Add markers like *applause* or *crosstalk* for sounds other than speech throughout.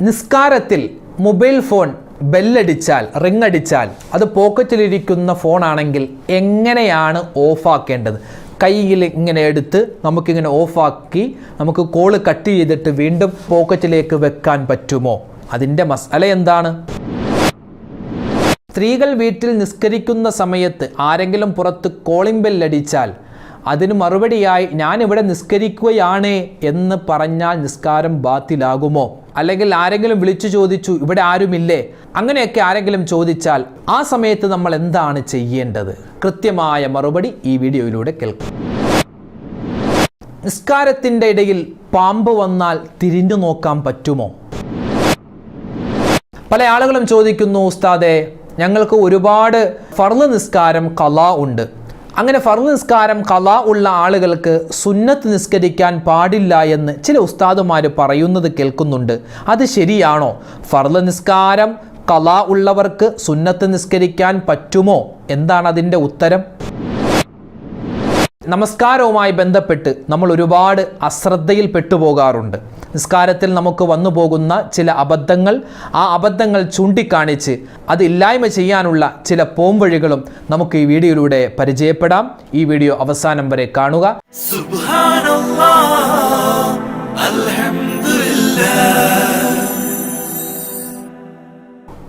നിസ്കാരത്തിൽ mobile phone ബെല്ലടിച്ചാൽ ring അടിച്ചാൽ അത് പോക്കറ്റിലിരിക്കുന്ന ഫോണാണെങ്കിൽ എങ്ങനെയാണ് ഓഫാക്കേണ്ടത്? കയ്യിൽ ഇങ്ങനെ എടുത്ത് നമുക്കിങ്ങനെ ഓഫാക്കി നമുക്ക് കോൾ കട്ട് ചെയ്തിട്ട് വീണ്ടും പോക്കറ്റിലേക്ക് വെക്കാൻ പറ്റുമോ? അതിന്റെ മസാല എന്താണ്? സ്ത്രീകൾ വീട്ടിൽ നിസ്കരിക്കുന്ന സമയത്ത് ആരെങ്കിലും പുറത്ത് കോളിംഗ് ബെല്ലടിച്ചാൽ അതിന് മറുപടിയായി ഞാൻ ഇവിടെ നിസ്കരിക്കുകയാണ് എന്ന് പറഞ്ഞാൽ നിസ്കാരം ബാത്തിലാകുമോ? അല്ലെങ്കിൽ ആരെങ്കിലും വിളിച്ചു ചോദിച്ചു ഇവിടെ ആരുമില്ലേ? അങ്ങനെയൊക്കെ ആരെങ്കിലും ചോദിച്ചാൽ ആ സമയത്ത് നമ്മൾ എന്താണ് ചെയ്യേണ്ടത്? കൃത്യമായ മറുപടി ഈ വീഡിയോയിലൂടെ കേൾക്കും. നിസ്കാരത്തിന്റെ ഇടയിൽ പാമ്പ് വന്നാൽ തിരിഞ്ഞു നോക്കാൻ പറ്റുമോ? പല ആളുകളും ചോദിക്കുന്നു ഉസ്താദെ ഞങ്ങൾക്ക് ഒരുപാട് ഫർൾ നിസ്കാരം കല ഉണ്ട്. അങ്ങനെ ഫർദ് നിസ്കാരം കല ഉള്ള ആളുകൾക്ക് സുന്നത്ത് നിസ്കരിക്കാൻ പാടില്ല എന്ന് ചില ഉസ്താദുമാർ പറയുന്നത് കേൾക്കുന്നുണ്ട്. അത് ശരിയാണോ? ഫർദ് നിസ്കാരം കല ഉള്ളവർക്ക് സുന്നത്ത് നിസ്കരിക്കാൻ പറ്റുമോ? എന്താണ് അതിന്റെ ഉത്തരം? നമസ്കാരവുമായി ബന്ധപ്പെട്ട് നമ്മൾ ഒരുപാട് അശ്രദ്ധയിൽ പെട്ടുപോകാറുണ്ട്. നിസ്കാരത്തിൽ നമുക്ക് വന്നു പോകുന്ന ചില അബദ്ധങ്ങൾ ആ അബദ്ധങ്ങൾ ചൂണ്ടിക്കാണിച്ച് അത് ഇല്ലായ്മ ചെയ്യാനുള്ള ചില പോംവഴികളും നമുക്ക് ഈ വീഡിയോയിലൂടെ പരിചയപ്പെടാം. ഈ വീഡിയോ അവസാനം വരെ കാണുക.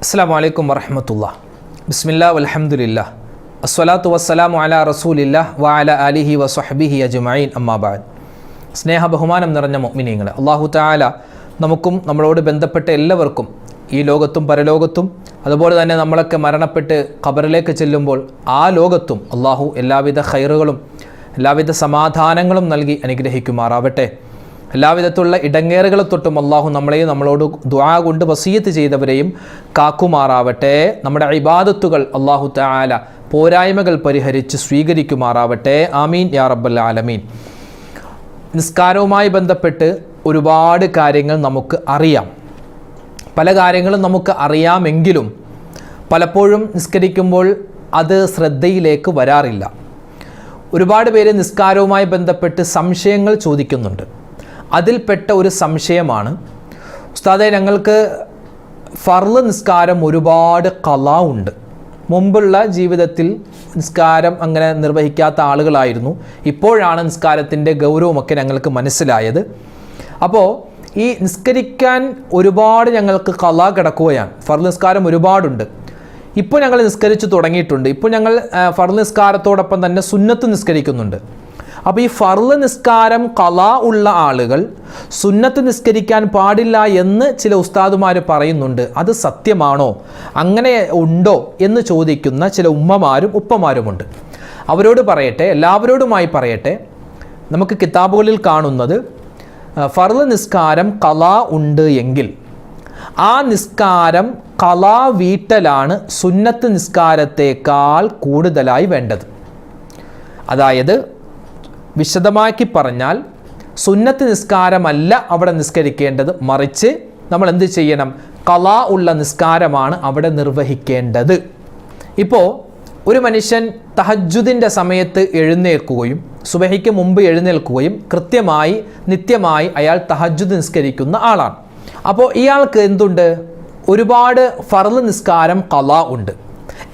അസ്സാം വലൈക്കും വറഹമത്തുള്ള ബിസ്മില്ല അലഹമുല്ല അസ്വലാത്തു വസ്സലാമു അല റസൂലില്ല വാല അലിഹി വസ്ഹബിഹി അജ്മഈൻ. അമ്മാബാൻ സ്നേഹ ബഹുമാനം നിറഞ്ഞ മൊമിനിയങ്ങൾ അള്ളാഹു താല നമുക്കും നമ്മളോട് ബന്ധപ്പെട്ട എല്ലാവർക്കും ഈ ലോകത്തും പരലോകത്തും അതുപോലെ തന്നെ നമ്മളൊക്കെ മരണപ്പെട്ട് ഖബറിലേക്ക് ചെല്ലുമ്പോൾ ആ ലോകത്തും അള്ളാഹു എല്ലാവിധ ഖൈറുകളും എല്ലാവിധ സമാധാനങ്ങളും നൽകി അനുഗ്രഹിക്കുമാറാവട്ടെ. എല്ലാവിധത്തിലുള്ള ഇടങ്ങേറുകളെ തൊട്ടും അള്ളാഹു നമ്മളെയും നമ്മളോട് ദ്വാ കൊണ്ട് വസീയത്ത് ചെയ്തവരെയും കാക്കുമാറാവട്ടെ. നമ്മുടെ ഇബാദത്തുകൾ അള്ളാഹു താല പോരായ്മകൾ പരിഹരിച്ച് സ്വീകരിക്കുമാറാവട്ടെ. ആമീൻ. യാ റബ്ബൽ ആലമീൻ. നിസ്കാരവുമായി ബന്ധപ്പെട്ട് ഒരുപാട് കാര്യങ്ങൾ നമുക്ക് അറിയാം. പല കാര്യങ്ങളും നമുക്ക് അറിയാമെങ്കിലും പലപ്പോഴും നിസ്കരിക്കുമ്പോൾ അത് ശ്രദ്ധയിലേക്ക് വരാറില്ല. ഒരുപാട് പേര് നിസ്കാരവുമായി ബന്ധപ്പെട്ട് സംശയങ്ങൾ ചോദിക്കുന്നുണ്ട്. അതിൽപ്പെട്ട ഒരു സംശയമാണ്. ഉസ്താദെ ഞങ്ങൾക്ക് ഫർൾ നിസ്കാരം ഒരുപാട് കല ഉണ്ട്. മുമ്പുള്ള ജീവിതത്തിൽ നിസ്കാരം അങ്ങനെ നിർവഹിക്കാത്ത ആളുകളായിരുന്നു. ഇപ്പോഴാണ് നിസ്കാരത്തിന്റെ ഗൗരവമൊക്കെ ഞങ്ങൾക്ക് മനസ്സിലായത്. അപ്പോൾ ഈ നിസ്കരിക്കാൻ ഒരുപാട് ഞങ്ങൾക്ക് കല കിടക്കുകയാണ്. ഫർ നിസ്കാരം ഒരുപാടുണ്ട്. ഇപ്പോൾ ഞങ്ങൾ നിസ്കരിച്ച് തുടങ്ങിയിട്ടുണ്ട്. ഇപ്പോൾ ഞങ്ങൾ ഫർ നിസ്കാരത്തോടൊപ്പം തന്നെ സുന്നത്ത് നിസ്കരിക്കുന്നുണ്ട്. അപ്പോൾ ഈ ഫർൾ നിസ്കാരം കല ഉള്ള ആളുകൾ സുന്നത്ത് നിസ്കരിക്കാൻ പാടില്ല എന്ന് ചില ഉസ്താദുമാർ പറയുന്നുണ്ട്. അത് സത്യമാണോ? അങ്ങനെ ഉണ്ടോ എന്ന് ചോദിക്കുന്ന ചില ഉമ്മമാരും ഉപ്പമാരുമുണ്ട്. അവരോട് പറയട്ടെ എല്ലാവരോടുമായി പറയട്ടെ. നമുക്ക് കിതാബുകളിൽ കാണുന്നത് ഫർൾ നിസ്കാരം കല ഉണ്ട് എങ്കിൽ ആ നിസ്കാരം കലാ വീട്ടലാണ് സുന്നത്ത് നിസ്കാരത്തേക്കാൾ കൂടുതലായി വേണ്ടത്. അതായത് വിശദമാക്കി പറഞ്ഞാൽ സുന്നത്ത് നിസ്കാരമല്ല അവിടെ നിസ്കരിക്കേണ്ടത്. മറിച്ച് നമ്മൾ എന്ത് ചെയ്യണം? കലാ ഉള്ള നിസ്കാരമാണ് അവിടെ നിർവഹിക്കേണ്ടത്. ഇപ്പോൾ ഒരു മനുഷ്യൻ തഹജുദിന്റെ സമയത്ത് എഴുന്നേൽക്കുകയും സുബഹിക്ക് മുമ്പ് എഴുന്നേൽക്കുകയും കൃത്യമായി നിത്യമായി അയാൾ തഹജുദ് നിസ്കരിക്കുന്ന ആളാണ്. അപ്പോൾ ഇയാൾക്ക് എന്തുണ്ട്? ഒരുപാട് ഫർൾ നിസ്കാരം കല ഉണ്ട്.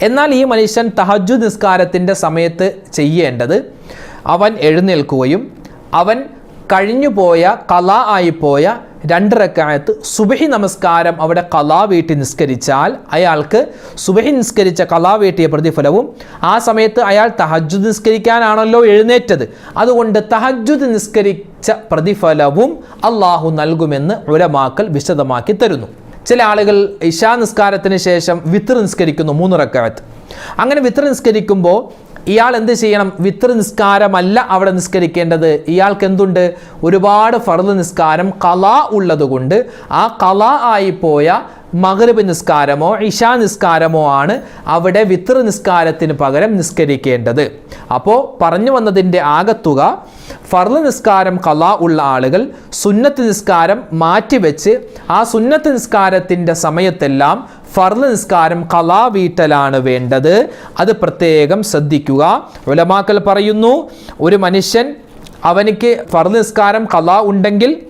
എന്നാൽ ഈ മനുഷ്യൻ തഹജു നിസ്കാരത്തിന്റെ സമയത്ത് ചെയ്യേണ്ടത് അവൻ എഴുന്നേൽക്കുകയും അവൻ കഴിഞ്ഞുപോയ കല ആയിപ്പോയ രണ്ട് റക്കായത്ത് സുബഹി നമസ്കാരം അവിടെ കലാ വീട്ടി നിസ്കരിച്ചാൽ അയാൾക്ക് സുബഹി നിസ്കരിച്ച കലാ വീട്ടിയ പ്രതിഫലവും ആ സമയത്ത് അയാൾ തഹജുദ് നിസ്കരിക്കാനാണല്ലോ എഴുന്നേറ്റത്. അതുകൊണ്ട് തഹജുദ് നിസ്കരിച്ച പ്രതിഫലവും അള്ളാഹു നൽകുമെന്ന് ഉലമാക്കൽ വിശദമാക്കി തരുന്നു. ചില ആളുകൾ ഇഷാ നിസ്കാരത്തിന് ശേഷം വിത്ര നിസ്കരിക്കുന്നു മൂന്ന് റക്കായത്ത്. അങ്ങനെ വിത്ര നിസ്കരിക്കുമ്പോൾ ഇയാൾ എന്ത് ചെയ്യണം? വിത്ര നിസ്കാരമല്ല അവിടെ നിസ്കരിക്കേണ്ടത്. ഇയാൾക്ക് എന്തുണ്ട്? ഒരുപാട് ഫർദ് നിസ്കാരം കല ഉള്ളതുകൊണ്ട്. ആ കല ആയിപ്പോയ മകരബ് നിസ്കാരമോ ഇഷാ നിസ്കാരമോ ആണ് അവിടെ വിത്ര നിസ്കാരത്തിന് പകരം നിസ്കരിക്കേണ്ടത്. അപ്പോൾ പറഞ്ഞു വന്നതിന്റെ ആകത്തുക ഫർദ് നിസ്കാരം കല ഉള്ള ആളുകൾ സുന്നത്ത് നിസ്കാരം മാറ്റിവെച്ച് ആ സുന്നത്ത് നിസ്കാരത്തിന്റെ സമയത്തെല്ലാം ഫർൾ നിസ്കാരം കലാ വീട്ടലാണ് വേണ്ടത്. അത് പ്രത്യേകം ശ്രദ്ധിക്കുക. ഉലമാക്കൽ പറയുന്നു ഒരു മനുഷ്യൻ അവനിക്ക് ഫർൾ നിസ്കാരം കലാ ഉണ്ടെങ്കിൽ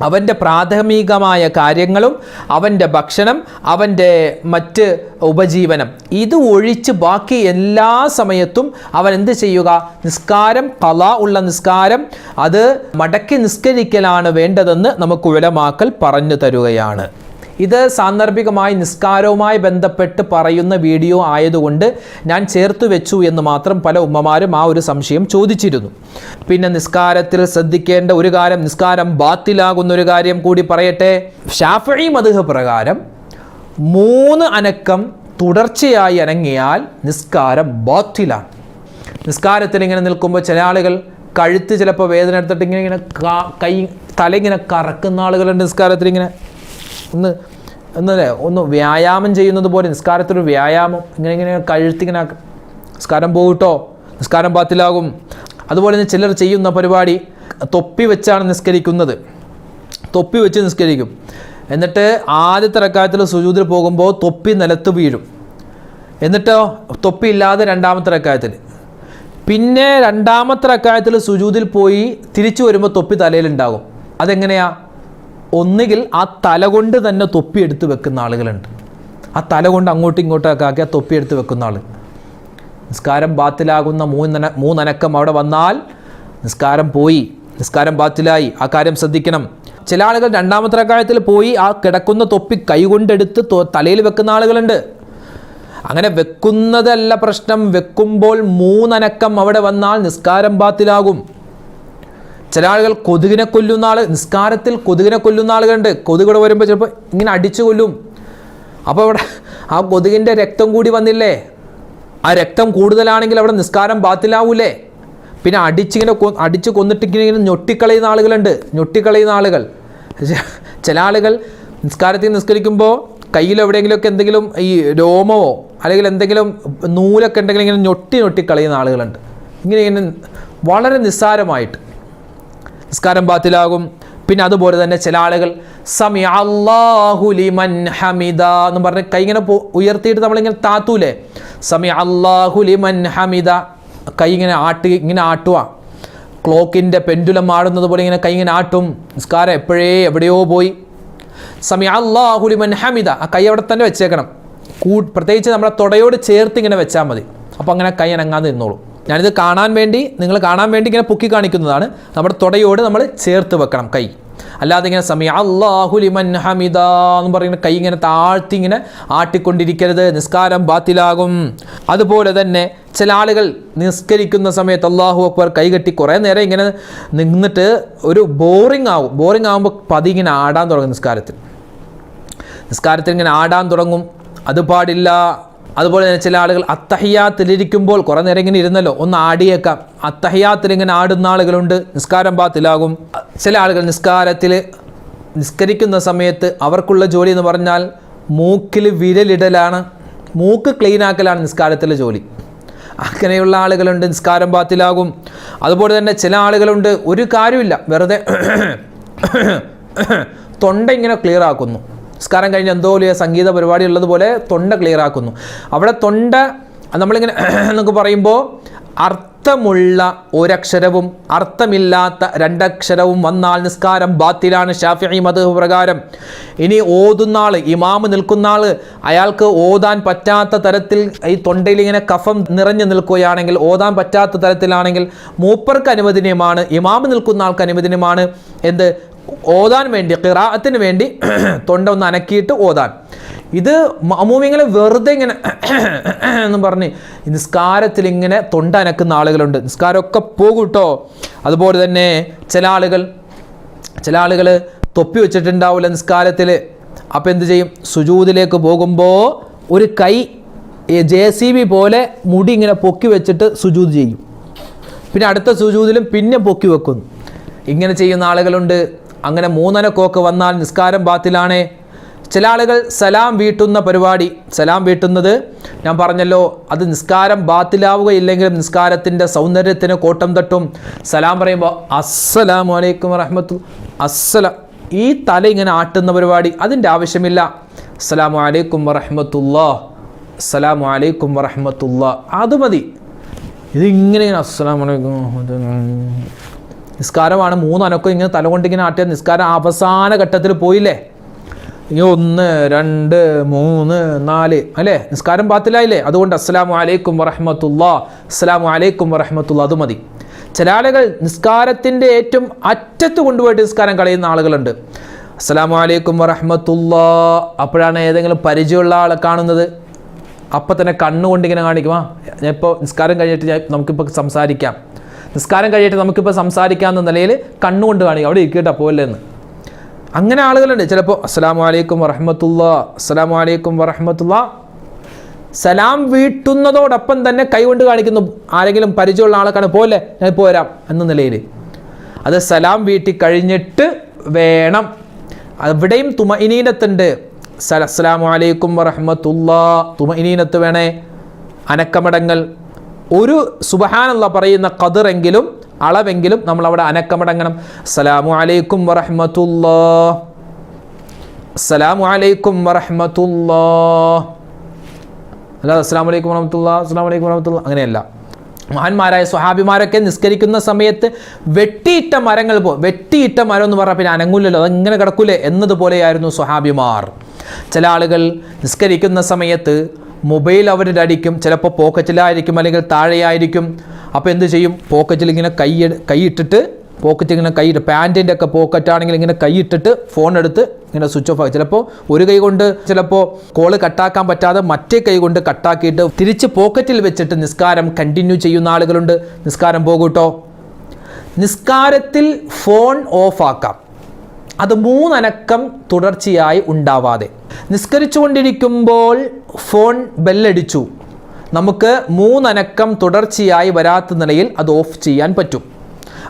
അവന്റെ പ്രാഥമികമായ കാര്യങ്ങളും അവന്റെ ഭക്ഷണം അവന്റെ മറ്റ് ഉപജീവനം ഇത് ഒഴിച്ച് ബാക്കി എല്ലാ സമയത്തും അവൻ എന്ത് ചെയ്യുക? നിസ്കാരം കല ഉള്ള നിസ്കാരം അത് മടക്കി നിസ്കരിക്കലാണ് വേണ്ടതെന്ന് നമുക്ക് ഉലമാക്കൽ പറഞ്ഞു തരുകയാണ്. ഇത് സാന്ദർഭികമായി നിസ്കാരവുമായി ബന്ധപ്പെട്ട് പറയുന്ന വീഡിയോ ആയതുകൊണ്ട് ഞാൻ ചേർത്തു വെച്ചു എന്ന് മാത്രം പല ഉമ്മമാരും ആ ഒരു സംശയം ചോദിച്ചിരുന്നു. പിന്നെ നിസ്കാരത്തിൽ ശ്രദ്ധിക്കേണ്ട ഒരു കാര്യം നിസ്കാരം ബാത്തിലാകുന്ന ഒരു കാര്യം കൂടി പറയട്ടെ. ഷാഫി മധുഹ പ്രകാരം മൂന്ന് അനക്കം തുടർച്ചയായി അനങ്ങിയാൽ നിസ്കാരം ബാത്തിലാണ്. നിസ്കാരത്തിൽ ഇങ്ങനെ നിൽക്കുമ്പോൾ ചില ആളുകൾ കഴുത്ത് ചിലപ്പോൾ വേദന എടുത്തിട്ട് ഇങ്ങനെ ഇങ്ങനെ കൈ തല ഇങ്ങനെ കറക്കുന്ന ആളുകളുണ്ട് നിസ്കാരത്തിൽ ഇങ്ങനെ. ഒന്ന് എന്നല്ലേ ഒന്ന് വ്യായാമം ചെയ്യുന്നത് പോലെ നിസ്കാരത്തിലൊരു വ്യായാമം ഇങ്ങനെ ഇങ്ങനെ കഴുത്തിങ്ങനെ നിസ്കാരം പോകട്ടോ നിസ്കാരം പാത്തിലാകും അതുപോലെ തന്നെ ചിലർ ചെയ്യുന്ന പരിപാടി തൊപ്പി വെച്ചാണ് നിസ്കരിക്കുന്നത്. തൊപ്പി വെച്ച് നിസ്കരിക്കും. എന്നിട്ട് ആദ്യത്തെ റക്കായത്തിൽ സുജൂതിൽ പോകുമ്പോൾ തൊപ്പി നിലത്ത് വീഴും. എന്നിട്ടോ തൊപ്പി ഇല്ലാതെ രണ്ടാമത്തെ റക്കായത്തിൽ. പിന്നെ രണ്ടാമത്തെ റക്കായത്തിൽ സുജൂതിൽ പോയി തിരിച്ചു വരുമ്പോൾ തൊപ്പി തലയിലുണ്ടാകും. അതെങ്ങനെയാ? ഒന്നുകിൽ ആ തല കൊണ്ട് തന്നെ തൊപ്പിയെടുത്ത് വെക്കുന്ന ആളുകളുണ്ട്. ആ തല കൊണ്ട് അങ്ങോട്ടും ഇങ്ങോട്ടൊക്കെ ആക്കി ആ തൊപ്പിയെടുത്ത് വെക്കുന്ന ആൾ നിസ്കാരം ബാത്തിലാകുന്ന മൂന്നന മൂന്നനക്കം അവിടെ വന്നാൽ നിസ്കാരം പോയി നിസ്കാരം ബാത്തിലായി ആ കാര്യം ശ്രദ്ധിക്കണം. ചില ആളുകൾ രണ്ടാമത്തെ കാലത്തിൽ പോയി ആ കിടക്കുന്ന തൊപ്പി കൈകൊണ്ടെടുത്ത് തലയിൽ വെക്കുന്ന ആളുകളുണ്ട്. അങ്ങനെ വെക്കുന്നതല്ല പ്രശ്നം വെക്കുമ്പോൾ മൂന്നനക്കം അവിടെ വന്നാൽ നിസ്കാരം ബാത്തിലാകും. ചില ആളുകൾ കൊതുകിനെ കൊല്ലുന്ന ആൾ നിസ്കാരത്തിൽ കൊതുകിനെ കൊല്ലുന്ന ആളുകളുണ്ട്. കൊതുകിടെ വരുമ്പോൾ ചിലപ്പോൾ ഇങ്ങനെ അടിച്ചു കൊല്ലും. അപ്പോൾ അവിടെ ആ കൊതുകിന്റെ രക്തം കൂടി വന്നില്ലേ? ആ രക്തം കൂടുതലാണെങ്കിൽ അവിടെ നിസ്കാരം ബാത്തിലാവൂലേ? പിന്നെ അടിച്ചിങ്ങനെ കൊ അടിച്ച് കൊന്നിട്ട് ഇങ്ങനെ ഞൊട്ടിക്കളയുന്ന ആളുകളുണ്ട്. ഞൊട്ടിക്കളയുന്ന ആളുകൾ. ചില ആളുകൾ നിസ്കാരത്തിൽ നിസ്കരിക്കുമ്പോൾ കയ്യിൽ എവിടെയെങ്കിലുമൊക്കെ എന്തെങ്കിലും ഈ രോമമോ അല്ലെങ്കിൽ എന്തെങ്കിലും നൂലൊക്കെ ഉണ്ടെങ്കിൽ ഇങ്ങനെ ഞൊട്ടി ഞൊട്ടി കളയുന്ന ആളുകളുണ്ട്. ഇങ്ങനെ ഇങ്ങനെ വളരെ നിസ്സാരമായിട്ട്. നിസ്കാരം ബാത്തിലാകും. പിന്നെ അതുപോലെ തന്നെ ചില ആളുകൾ സമി അള്ളാഹു ലിമൻ ഹമിദ എന്ന് പറഞ്ഞ് കൈ ഇങ്ങനെ ഉയർത്തിയിട്ട് നമ്മളിങ്ങനെ താത്തൂലേ? സമി അള്ളാഹു ലിമൻ ഹമിദ കൈ ഇങ്ങനെ ആട്ടി ഇങ്ങനെ ആട്ടുക ക്ലോക്കിന്റെ പെൻഡുലം ആടുന്നത് പോലെ ഇങ്ങനെ കൈ ഇങ്ങനെ ആട്ടും. നിസ്കാരം എപ്പോഴേ എവിടെയോ പോയി. സമി അള്ളാഹു ലിമൻ ഹമിദ ആ കൈ അവിടെ തന്നെ വെച്ചേക്കണം. കൂ പ്രത്യേകിച്ച് നമ്മളെ തുടയോട് ചേർത്ത് ഇങ്ങനെ വെച്ചാൽ മതി. അപ്പോൾ അങ്ങനെ കൈ അനങ്ങാതെ നിന്നോളൂ. ഞാനിത് കാണാൻ വേണ്ടി നിങ്ങൾ കാണാൻ വേണ്ടി ഇങ്ങനെ പൊക്കി കാണിക്കുന്നതാണ്. നമ്മുടെ തുടയോട് നമ്മൾ ചേർത്ത് വെക്കണം കൈ. അല്ലാതെ ഇങ്ങനെ സമയ അള്ളാഹുലിമൻ ഹമിദ എന്ന് പറയുന്ന കൈ ഇങ്ങനെ താഴ്ത്തി ഇങ്ങനെ ആട്ടിക്കൊണ്ടിരിക്കരുത്. നിസ്കാരം ബാത്തിലാകും. അതുപോലെ തന്നെ ചില ആളുകൾ നിസ്കരിക്കുന്ന സമയത്ത് അള്ളാഹു അക്ബർ കൈകെട്ടി കുറേ നേരം ഇങ്ങനെ നിന്നിട്ട് ഒരു ബോറിംഗ് ആവും. ബോറിംഗ് ആകുമ്പോൾ പതി ഇങ്ങനെ ആടാൻ തുടങ്ങും നിസ്കാരത്തിൽ. നിസ്കാരത്തിൽ ഇങ്ങനെ ആടാൻ തുടങ്ങും. അത് പാടില്ല. അതുപോലെ തന്നെ ചില ആളുകൾ അത്തഹ്യാത്തിലിരിക്കുമ്പോൾ കുറേ നേരം ഇങ്ങനെ ഇരുന്നല്ലോ ഒന്ന് ആടിയേക്കാം. അത്തഹ്യാത്തിൽ ഇങ്ങനെ ആടുന്ന ആളുകളുണ്ട് നിസ്കാരം പാത്തിലാകും. ചില ആളുകൾ നിസ്കാരത്തിൽ നിസ്കരിക്കുന്ന സമയത്ത് അവർക്കുള്ള ജോലി എന്ന് പറഞ്ഞാൽ മൂക്കിൽ വിരലിടലാണ് മൂക്ക് ക്ലീൻ ആക്കലാണ് നിസ്കാരത്തിലെ ജോലി. അങ്ങനെയുള്ള ആളുകളുണ്ട് നിസ്കാരം പാത്തിലാകും. അതുപോലെ തന്നെ ചില ആളുകളുണ്ട് ഒരു കാര്യമില്ല വെറുതെ തൊണ്ട ഇങ്ങനെ ക്ലിയർ ആക്കുന്നു. നിസ്കാരം കഴിഞ്ഞ് എന്തോ വലിയ സംഗീത പരിപാടി ഉള്ളതുപോലെ തൊണ്ട ക്ലിയർ ആക്കുന്നു. അവിടെ തൊണ്ട നമ്മളിങ്ങനെ *clears throat* എന്നൊക്കെ പറയുമ്പോൾ അർത്ഥമുള്ള ഒരക്ഷരവും അർത്ഥമില്ലാത്ത രണ്ടക്ഷരവും വന്നാൽ നിസ്കാരം ബാത്തിലാണ് ഷാഫി മത് പ്രകാരം. ഇനി ഓതുന്ന ആൾ ഇമാമ് നിൽക്കുന്ന ആൾ അയാൾക്ക് ഓതാൻ പറ്റാത്ത തരത്തിൽ ഈ തൊണ്ടയിൽ ഇങ്ങനെ കഫം നിറഞ്ഞു നിൽക്കുകയാണെങ്കിൽ ഓതാൻ പറ്റാത്ത തരത്തിലാണെങ്കിൽ മൂപ്പർക്ക് അനുവദനീയമാണ് ഇമാമ് നിൽക്കുന്ന ആൾക്ക് അനുവദനീയമാണ്. എന്ത്? ഓതാൻ വേണ്ടി ഖിറാഅത്തിന് വേണ്ടി *clears throat* തൊണ്ട ഒന്ന് അനക്കിയിട്ട് ഓതാൻ. ഇത് മമൂമിങ്ങനെ വെറുതെ ഇങ്ങനെ *clears throat* എന്ന് പറഞ്ഞ് നിസ്കാരത്തിൽ ഇങ്ങനെ തൊണ്ട അനക്കുന്ന ആളുകളുണ്ട്. നിസ്കാരമൊക്കെ പോകും കേട്ടോ അതുപോലെ തന്നെ ചില ആളുകൾ ചില ആളുകൾ തൊപ്പി വെച്ചിട്ടുണ്ടാവില്ല നിസ്കാരത്തിൽ അപ്പോൾ എന്ത് ചെയ്യും? സുജൂതിലേക്ക് പോകുമ്പോൾ ഒരു കൈ ജെ സി ബി പോലെ മുടി ഇങ്ങനെ പൊക്കി വെച്ചിട്ട് സുജൂത് ചെയ്യും. പിന്നെ അടുത്ത സുജൂതിലും പിന്നെ പൊക്കി വെക്കുന്നു. ഇങ്ങനെ ചെയ്യുന്ന ആളുകളുണ്ട്. അങ്ങനെ മൂന്നനക്കൊക്കെ വന്നാൽ നിസ്കാരം ബാത്തിലാണ്. ചില ആളുകൾ സലാം വീട്ടുന്ന പരിപാടി. സലാം വീട്ടുന്നത് ഞാൻ പറഞ്ഞല്ലോ അത് നിസ്കാരം ബാത്തിലാവുകയില്ലെങ്കിലും നിസ്കാരത്തിന്റെ സൗന്ദര്യത്തിന് കോട്ടം തട്ടും. സലാം പറയുമ്പോൾ അസ്സലാം വലൈക്കും വറഹമത്തു അസ്സലാം. ഈ തല ഇങ്ങനെ ആട്ടുന്ന പരിപാടി അതിന്റെ ആവശ്യമില്ല. അസ്സലാമു അലൈക്കും വറഹമത്തുല്ലാ അസ്സലാമു അലൈക്കും വറഹമത്തുല്ലാ അത് മതി. ഇതിങ്ങനെ ഇങ്ങനെ അസ്സലാമു മൂന്ന് നിസ്കാരമാണ് മൂന്നനക്കം ഇങ്ങനെ തലകൊണ്ട് ഇങ്ങനെ ആട്ടിയ നിസ്കാരം അവസാന ഘട്ടത്തിൽ പോയില്ലേ? ഇനി ഒന്ന് രണ്ട് മൂന്ന് നാല് അല്ലേ? നിസ്കാരം പാത്തിലായില്ലേ അതുകൊണ്ട് അസ്സലാമു അലൈക്കും വറഹമത്തുള്ള. അസ്സലാമു അലൈക്കും വറഹമത്തുള്ള. അത് മതി. ചില ആളുകൾ നിസ്കാരത്തിന്റെ ഏറ്റവും അറ്റത്ത് കൊണ്ടുപോയിട്ട് നിസ്കാരം കളയുന്ന ആളുകളുണ്ട്. അസ്സലാമു അലൈക്കും വറഹമത്തുള്ള. അപ്പോഴാണ് ഏതെങ്കിലും പരിചയമുള്ള ആളെ കാണുന്നത്? അപ്പം തന്നെ കണ്ണുകൊണ്ട് ഇങ്ങനെ കാണിക്കും ഞാൻ ഇപ്പോൾ നിസ്കാരം കഴിഞ്ഞിട്ട് ഞാൻ നമുക്കിപ്പോൾ സംസാരിക്കാം. നിസ്കാരം കഴിയിട്ട് നമുക്കിപ്പോൾ സംസാരിക്കാമെന്ന നിലയിൽ കണ്ണുകൊണ്ട് കാണിക്കും അവിടെ ഇരിക്കട്ടെ പോലെ എന്ന് അങ്ങനെ ആളുകളുണ്ട്. ചിലപ്പോൾ അസ്സാം വലൈക്കും വറഹമത്തുള്ള അസ്സാം വലൈക്കും വറഹമത്തുള്ള. സലാം വീട്ടുന്നതോടൊപ്പം തന്നെ കൈകൊണ്ട് കാണിക്കുന്നു. ആരെങ്കിലും പരിചയമുള്ള ആൾക്കാണ് കാണും പോലെ ഞാൻ പോരാം എന്ന നിലയിൽ. അത് സലാം വീട്ടി കഴിഞ്ഞിട്ട് വേണം. അവിടെയും തുമ ഇനീനത്തുണ്ട് അസ്സലാമു അലൈക്കും വറഹമത്തുള്ള. തുമ ഇനീനത്ത് വേണേ. അനക്കമടങ്ങൾ ഒരു സുബഹാനുള്ള പറയുന്ന കതിറെങ്കിലും അളവെങ്കിലും നമ്മൾ അവിടെ അനക്കമടങ്ങണം. അസ്സലാമു അലൈക്കും വറഹമത്തുല്ലോ അസ്സലാമു അലൈക്കും വറഹമത്തുല്ലോ അല്ലാതെ അസ്സാം വലൈക്കും വറഹമത്തുള്ള അസ്സാം വലൈക്കും വറഹമത്തുള്ള അങ്ങനെയല്ല. മഹാന്മാരായ സ്വഹാബിമാരൊക്കെ നിസ്കരിക്കുന്ന സമയത്ത് വെട്ടിയിട്ട മരങ്ങൾ പോ വെട്ടിയിട്ട മരം എന്ന് പറഞ്ഞാൽ പിന്നെ അനങ്ങൂലല്ലോ അതെങ്ങനെ കിടക്കൂലേ എന്നതുപോലെയായിരുന്നു സ്വഹാബിമാർ. ചില ആളുകൾ നിസ്കരിക്കുന്ന സമയത്ത് മൊബൈൽ അവരുടെ അടിക്കും. ചിലപ്പോൾ പോക്കറ്റിലായിരിക്കും അല്ലെങ്കിൽ താഴെയായിരിക്കും. അപ്പോൾ എന്ത് ചെയ്യും? പോക്കറ്റിൽ ഇങ്ങനെ കൈ കൈയിട്ടിട്ട് പോക്കറ്റ് ഇങ്ങനെ കൈ പാന്റിന്റെ ഒക്കെ പോക്കറ്റ് ആണെങ്കിൽ ഇങ്ങനെ കൈയിട്ടിട്ട് ഫോൺ എടുത്ത് ഇങ്ങനെ സ്വിച്ച് ഓഫ് ആക്കി. ചിലപ്പോൾ ഒരു കൈ കൊണ്ട് ചിലപ്പോൾ കോൾ കട്ടാക്കാൻ പറ്റാതെ മറ്റേ കൈ കൊണ്ട് കട്ടാക്കിയിട്ട് തിരിച്ച് പോക്കറ്റിൽ വെച്ചിട്ട് നിസ്കാരം കണ്ടിന്യൂ ചെയ്യുന്ന ആളുകളുണ്ട്. നിസ്കാരം പോകൂട്ടോ? നിസ്കാരത്തിൽ ഫോൺ ഓഫാക്കാം അത് മൂന്നനക്കം തുടർച്ചയായി ഉണ്ടാവാതെ. നിസ്കരിച്ചുകൊണ്ടിരിക്കുമ്പോൾ ഫോൺ ബെല്ലടിച്ചു. നമുക്ക് മൂന്നനക്കം തുടർച്ചയായി വരാത്ത നിലയിൽ അത് ഓഫ് ചെയ്യാൻ പറ്റും.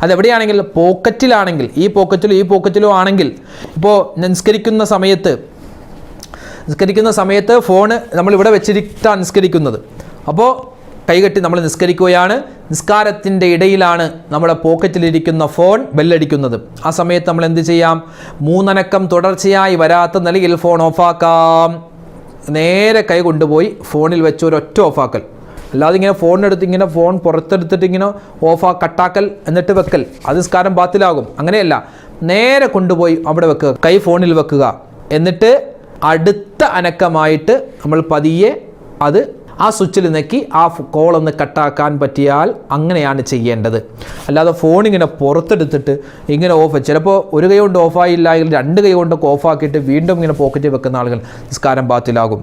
അതെവിടെയാണെങ്കിൽ പോക്കറ്റിലാണെങ്കിൽ ഈ പോക്കറ്റിലോ ഈ പോക്കറ്റിലോ ആണെങ്കിൽ ഇപ്പോൾ നിസ്കരിക്കുന്ന സമയത്ത് നിസ്കരിക്കുന്ന സമയത്ത് ഫോണ് നമ്മൾ ഇവിടെ വെച്ചിട്ടാണ് നിസ്കരിക്കുന്നത്. അപ്പോൾ കൈകെട്ടി നമ്മൾ നിസ്കരിക്കുകയാണ്. നിസ്കാരത്തിന്റെ ഇടയിലാണ് നമ്മുടെ പോക്കറ്റിലിരിക്കുന്ന ഫോൺ ബെല്ലടിക്കുന്നത്. ആ സമയത്ത് നമ്മൾ എന്ത് ചെയ്യാം? മൂന്നനക്കം തുടർച്ചയായി വരാത്ത നിലയിൽ ഫോൺ ഓഫാക്കാം. നേരെ കൈ കൊണ്ടുപോയി ഫോണിൽ വെച്ച് ഒരൊറ്റ ഓഫാക്കൽ. അല്ലാതെ ഇങ്ങനെ ഫോണിനെടുത്ത് ഇങ്ങനെ ഫോൺ പുറത്തെടുത്തിട്ട് ഇങ്ങനെ ഓഫാ കട്ടാക്കൽ എന്നിട്ട് വെക്കൽ. അത് നിസ്കാരം ബാത്തിലാകും. അങ്ങനെയല്ല. നേരെ കൊണ്ടുപോയി അവിടെ വെക്കുക. കൈ ഫോണിൽ വെക്കുക. എന്നിട്ട് അടുത്ത അനക്കമായിട്ട് നമ്മൾ പതിയെ അത് ആ സ്വിച്ചിൽ നെക്കി ആ കോൾ ഒന്ന് കട്ടാക്കാൻ പറ്റിയാൽ അങ്ങനെയാണ് ചെയ്യേണ്ടത്. അല്ലാതെ ഫോൺ ഇങ്ങനെ പുറത്തെടുത്തിട്ട് ഇങ്ങനെ ഓഫ് ചിലപ്പോൾ ഒരു കൈ കൊണ്ട് ഓഫായില്ല എങ്കിൽ രണ്ട് കൈ കൊണ്ടൊക്കെ ഓഫാക്കിയിട്ട് വീണ്ടും ഇങ്ങനെ പോക്കറ്റിൽ വെക്കുന്ന ആളുകൾ നിസ്കാരം ബാത്തിലാകും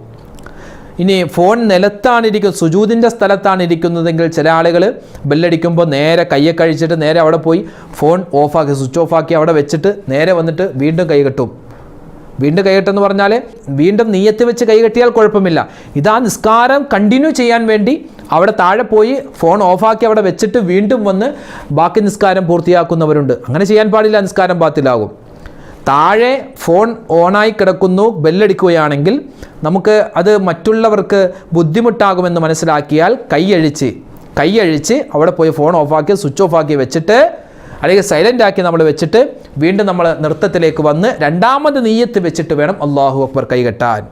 ഇനി ഫോൺ നിലത്താണ് ഇരിക്കുന്നത് സുജൂതിന്റെ സ്ഥലത്താണ് ഇരിക്കുന്നതെങ്കിൽ ചില ആളുകൾ ബെല്ലടിക്കുമ്പോൾ നേരെ കയ്യെ കഴിച്ചിട്ട് നേരെ അവിടെ പോയി ഫോൺ ഓഫാക്കി സ്വിച്ച് ഓഫാക്കി അവിടെ വെച്ചിട്ട് നേരെ വന്നിട്ട് വീണ്ടും കൈ കെട്ടും. വീണ്ടും കൈകെട്ടെന്ന് പറഞ്ഞാൽ വീണ്ടും നീയത്ത് വെച്ച് കൈകെട്ടിയാൽ കുഴപ്പമില്ല. ഇതാ നിസ്കാരം കണ്ടിന്യൂ ചെയ്യാൻ വേണ്ടി അവിടെ താഴെ പോയി ഫോൺ ഓഫാക്കി അവിടെ വെച്ചിട്ട് വീണ്ടും വന്ന് ബാക്കി നിസ്കാരം പൂർത്തിയാക്കുന്നവരുണ്ട്. അങ്ങനെ ചെയ്യാൻ പാടില്ല നിസ്കാരം പാത്തിലാകും താഴെ ഫോൺ ഓണായി കിടക്കുന്നു ബെല്ലടിക്കുകയാണെങ്കിൽ നമുക്ക് അത് മറ്റുള്ളവർക്ക് ബുദ്ധിമുട്ടാകുമെന്ന് മനസ്സിലാക്കിയാൽ കൈയഴിച്ച് കൈയഴിച്ച് അവിടെ പോയി ഫോൺ ഓഫാക്കി സ്വിച്ച് ഓഫാക്കി വെച്ചിട്ട് അല്ലെങ്കിൽ സൈലന്റ് ആക്കി നമ്മൾ വെച്ചിട്ട് വീണ്ടും നമ്മൾ നൃത്തത്തിലേക്ക് വന്ന് രണ്ടാമത് നീയത്ത് വെച്ചിട്ട് വേണം അള്ളാഹു അക്ബർ കൈകെട്ടാൻ.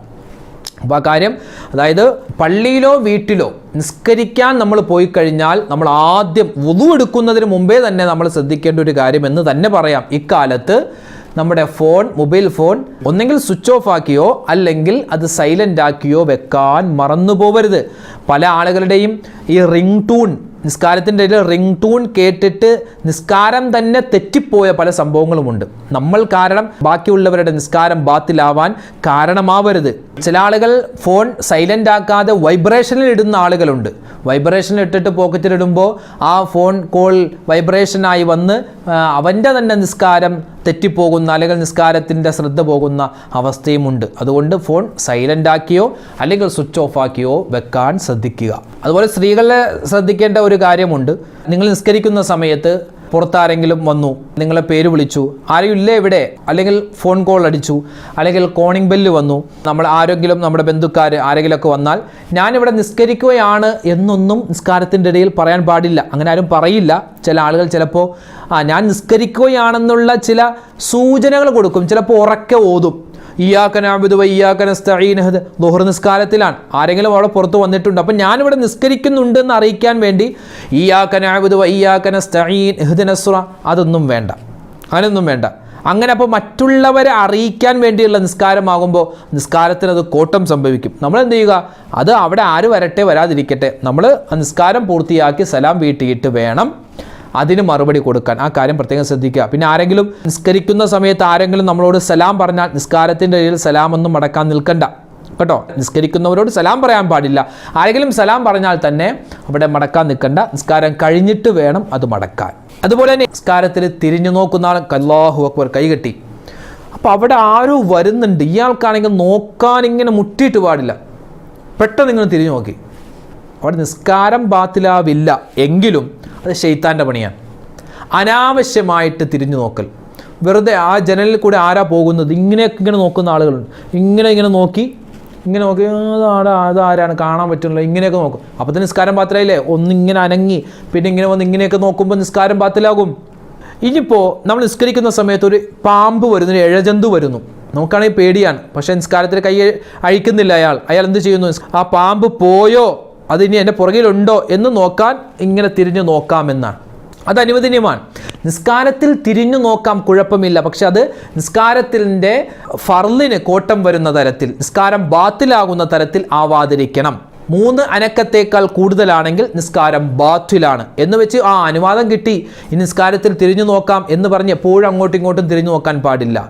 അപ്പോൾ ആ കാര്യം അതായത് പള്ളിയിലോ വീട്ടിലോ നിസ്കരിക്കാൻ നമ്മൾ പോയി കഴിഞ്ഞാൽ നമ്മൾ ആദ്യം വുതു എടുക്കുന്നതിന് മുമ്പേ തന്നെ നമ്മൾ ശ്രദ്ധിക്കേണ്ട ഒരു കാര്യം എന്ന് തന്നെ പറയാം. ഇക്കാലത്ത് നമ്മുടെ ഫോൺ മൊബൈൽ ഫോൺ ഒന്നെങ്കിൽ സ്വിച്ച് ഓഫ് ആക്കിയോ അല്ലെങ്കിൽ അത് സൈലന്റ് ആക്കിയോ വെക്കാൻ മറന്നു പോവരുത് പല ആളുകളുടെയും ഈ റിംഗ് ടൂൺ നിസ്കാരത്തിന്റെ ഇടയിൽ റിംഗ് ടൂൺ കേട്ടിട്ട് നിസ്കാരം തന്നെ തെറ്റിപ്പോയ പല സംഭവങ്ങളുമുണ്ട്. നമ്മൾ കാരണം ബാക്കിയുള്ളവരുടെ നിസ്കാരം ബാത്തിലാവാൻ കാരണമാവരുത്. ചില ആളുകൾ ഫോൺ സൈലന്റ് ആക്കാതെ വൈബ്രേഷനിൽ ഇടുന്ന ആളുകളുണ്ട്. വൈബ്രേഷനിൽ ഇട്ടിട്ട് പോക്കറ്റിലിടുമ്പോൾ ആ ഫോൺ കോൾ വൈബ്രേഷനായി വന്ന് അവന്റെ തന്നെ നിസ്കാരം തെറ്റിപ്പോകുന്ന അല്ലെങ്കിൽ നിസ്കാരത്തിന്റെ ശ്രദ്ധ പോകുന്ന അവസ്ഥയുമുണ്ട്. അതുകൊണ്ട് ഫോൺ സൈലന്റ് ആക്കിയോ അല്ലെങ്കിൽ സ്വിച്ച് ഓഫ് ആക്കിയോ വെക്കാൻ ശ്രദ്ധിക്കുക. അതുപോലെ സ്ത്രീകളെ ശ്രദ്ധിക്കേണ്ട ഒരു കാര്യമുണ്ട്. നിങ്ങൾ നിസ്കരിക്കുന്ന സമയത്ത് പുറത്താരെങ്കിലും വന്നു നിങ്ങളെ പേര് വിളിച്ചു. ആരും ഇല്ലേ ഇവിടെ? അല്ലെങ്കിൽ ഫോൺ കോൾ അടിച്ചു. അല്ലെങ്കിൽ കോണിംഗ് ബെല്ല് വന്നു. നമ്മൾ ആരെങ്കിലും നമ്മുടെ ബന്ധുക്കാർ ആരെങ്കിലുമൊക്കെ വന്നാൽ ഞാനിവിടെ നിസ്കരിക്കുകയാണ് എന്നൊന്നും നിസ്കാരത്തിന്റെ ഇടയിൽ പറയാൻ പാടില്ല. അങ്ങനെ ആരും പറയില്ല. ചില ആളുകൾ ചിലപ്പോൾ ആ ഞാൻ നിസ്കരിക്കുകയാണെന്നുള്ള ചില സൂചനകൾ കൊടുക്കും. ചിലപ്പോൾ ഉറക്കെ ഓതും. ഇയാക്കനാബുദ് വയ്യാക്കനസ്തീൻ ദുഹർ നിസ്കാരത്തിലാണ്. ആരെങ്കിലും അവിടെ പുറത്ത് വന്നിട്ടുണ്ട്. അപ്പം ഞാനിവിടെ നിസ്കരിക്കുന്നുണ്ട് എന്ന് അറിയിക്കാൻ വേണ്ടി ഇയാക്കനാബുദ് വയ്യാക്കനസ്തീൻ എഹ്ദിനസ്ര അതൊന്നും വേണ്ട. അങ്ങനെയൊന്നും വേണ്ട. അങ്ങനെ അപ്പോൾ മറ്റുള്ളവരെ അറിയിക്കാൻ വേണ്ടിയുള്ള നിസ്കാരമാകുമ്പോൾ നിസ്കാരത്തിന് അത് കോട്ടം സംഭവിക്കും. നമ്മൾ എന്ത് ചെയ്യുക? അത് അവിടെ ആര് വരട്ടെ വരാതിരിക്കട്ടെ. നമ്മൾ ആ നിസ്കാരം പൂർത്തിയാക്കി സലാം വീട്ടിയിട്ട് വേണം. അതിന് മറുപടി കൊടുക്കാൻ. ആ കാര്യം പ്രത്യേകം ശ്രദ്ധിക്കുക. പിന്നെ ആരെങ്കിലും നിസ്കരിക്കുന്ന സമയത്ത് ആരെങ്കിലും നമ്മളോട് സലാം പറഞ്ഞാൽ നിസ്കാരത്തിന്റെ ഇടയിൽ സലാം ഒന്നും മടക്കാൻ നിൽക്കണ്ട. കേട്ടോ? നിസ്കരിക്കുന്നവരോട് സലാം പറയാൻ പാടില്ല. ആരെങ്കിലും സലാം പറഞ്ഞാൽ തന്നെ അവിടെ മടക്കാൻ നിൽക്കണ്ട. നിസ്കാരം കഴിഞ്ഞിട്ട് വേണം അത് മടക്കാൻ. അതുപോലെ തന്നെ നിസ്കാരത്തിൽ തിരിഞ്ഞു നോക്കുന്ന ആൾ കല്ലാഹു അക്ബർ കൈകെട്ടി അപ്പോൾ അവിടെ ആരും വരുന്നുണ്ട്. ഇയാൾക്കാണെങ്കിൽ നോക്കാൻ ഇങ്ങനെ മുട്ടിയിട്ട് പാടില്ല. പെട്ടെന്ന് ഇങ്ങനെ തിരിഞ്ഞു നോക്കി. അവിടെ നിസ്കാരം ബാത്തിലാവില്ല. എങ്കിലും അത് ഷെയ്ത്താന്റെ പണിയാണ്. അനാവശ്യമായിട്ട് തിരിഞ്ഞു നോക്കൽ. വെറുതെ ആ ജനലിൽ കൂടെ ആരാ പോകുന്നത്? ഇങ്ങനെയൊക്കെ ഇങ്ങനെ നോക്കുന്ന ആളുകളുണ്ട്. ഇങ്ങനെ ഇങ്ങനെ നോക്കി ഇങ്ങനെ നോക്കി അതാടാ അതാരാണ്? കാണാൻ പറ്റുന്നില്ല. ഇങ്ങനെയൊക്കെ നോക്കും. അപ്പോൾ തന്നെ നിസ്കാരം ഒന്ന് ഒന്നിങ്ങനെ അനങ്ങി പിന്നെ ഇങ്ങനെ വന്ന് ഇങ്ങനെയൊക്കെ നോക്കുമ്പോൾ നിസ്കാരം പാത്തിലാകും ഇനിയിപ്പോൾ നമ്മൾ നിസ്കരിക്കുന്ന സമയത്ത് ഒരു പാമ്പ് വരുന്നു ഒരു ഇഴജന്തു വരുന്നു. നമുക്കാണെങ്കിൽ പേടിയാണ്. പക്ഷേ നിസ്കാരത്തിൽ കൈ അഴിക്കുന്നില്ല അയാൾ. അയാൾ എന്ത് ചെയ്യുന്നു? ആ പാമ്പ് പോയോ? അത് ഇനി എന്റെ പുറകിലുണ്ടോ എന്ന് നോക്കാൻ ഇങ്ങനെ തിരിഞ്ഞു നോക്കാമെന്നാണ്. അത് അനുവദനീയമാണ്. നിസ്കാരത്തിൽ തിരിഞ്ഞു നോക്കാം കുഴപ്പമില്ല. പക്ഷെ അത് നിസ്കാരത്തിന്റെ ഫർലിന് കോട്ടം വരുന്ന തരത്തിൽ നിസ്കാരം ബാത്തിലാകുന്ന തരത്തിൽ ആവാതിരിക്കണം. മൂന്ന് അനക്കത്തേക്കാൾ കൂടുതലാണെങ്കിൽ നിസ്കാരം ബാത്തിലാണ്. എന്ന് വെച്ച് ആ അനുവാദം കിട്ടി. ഈ നിസ്കാരത്തിൽ തിരിഞ്ഞു നോക്കാം എന്ന് പറഞ്ഞ് എപ്പോഴും അങ്ങോട്ടും ഇങ്ങോട്ടും തിരിഞ്ഞു നോക്കാൻ പാടില്ല.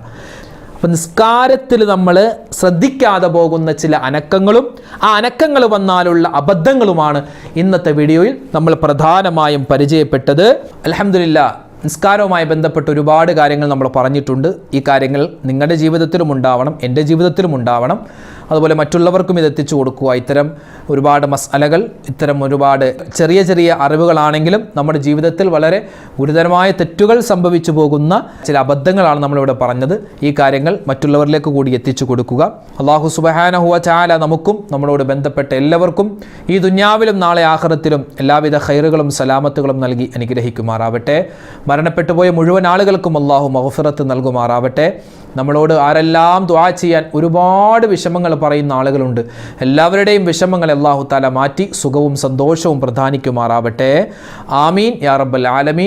അപ്പം നിസ്കാരത്തിൽ നമ്മൾ ശ്രദ്ധിക്കാതെ പോകുന്ന ചില അനക്കങ്ങളും ആ അനക്കങ്ങൾ വന്നാലുള്ള അബദ്ധങ്ങളുമാണ് ഇന്നത്തെ വീഡിയോയിൽ നമ്മൾ പ്രധാനമായും പരിചയപ്പെട്ടത്. അലഹമില്ല നിസ്കാരവുമായി ബന്ധപ്പെട്ട് ഒരുപാട് കാര്യങ്ങൾ നമ്മൾ പറഞ്ഞിട്ടുണ്ട്. ഈ കാര്യങ്ങൾ നിങ്ങളുടെ ജീവിതത്തിലും ഉണ്ടാവണം എന്റെ ജീവിതത്തിലും ഉണ്ടാവണം. അതുപോലെ മറ്റുള്ളവർക്കും ഇത് എത്തിച്ചു കൊടുക്കുക. ഇത്തരം ഒരുപാട് മസാലകൾ ഇത്തരം ഒരുപാട് ചെറിയ ചെറിയ അറിവുകളാണെങ്കിലും നമ്മുടെ ജീവിതത്തിൽ വളരെ ഗുരുതരമായ തെറ്റുകൾ സംഭവിച്ചു പോകുന്ന ചില അബദ്ധങ്ങളാണ് നമ്മളിവിടെ പറഞ്ഞത്. ഈ കാര്യങ്ങൾ മറ്റുള്ളവരിലേക്ക് കൂടി എത്തിച്ചു കൊടുക്കുക. അള്ളാഹു സുബഹാനഹുവ ചാല നമുക്കും നമ്മളോട് ബന്ധപ്പെട്ട എല്ലാവർക്കും ഈ ദുന്യാവിലും നാളെ ആഹ്റത്തിലും എല്ലാവിധ ഖൈറുകളും സലാമത്തുകളും നൽകി അനുഗ്രഹിക്കുമാറാവട്ടെ. മരണപ്പെട്ടു പോയ മുഴുവൻ ആളുകൾക്കും അള്ളാഹു മഹഫിറത്ത് നൽകുമാറാവട്ടെ. നമ്മളോട് ആരെല്ലാം ദ്വാ ചെയ്യാൻ ഒരുപാട് വിഷമങ്ങൾ പറയുന്ന ആളുകളുണ്ട്. എല്ലാവരുടെയും വിഷമങ്ങൾ അള്ളാഹു താല മാറ്റി സുഖവും സന്തോഷവും പ്രധാനിക്കുമാറാവട്ടെ. ആമീൻ. യാ റബ്ബൽ ആലമീൻ.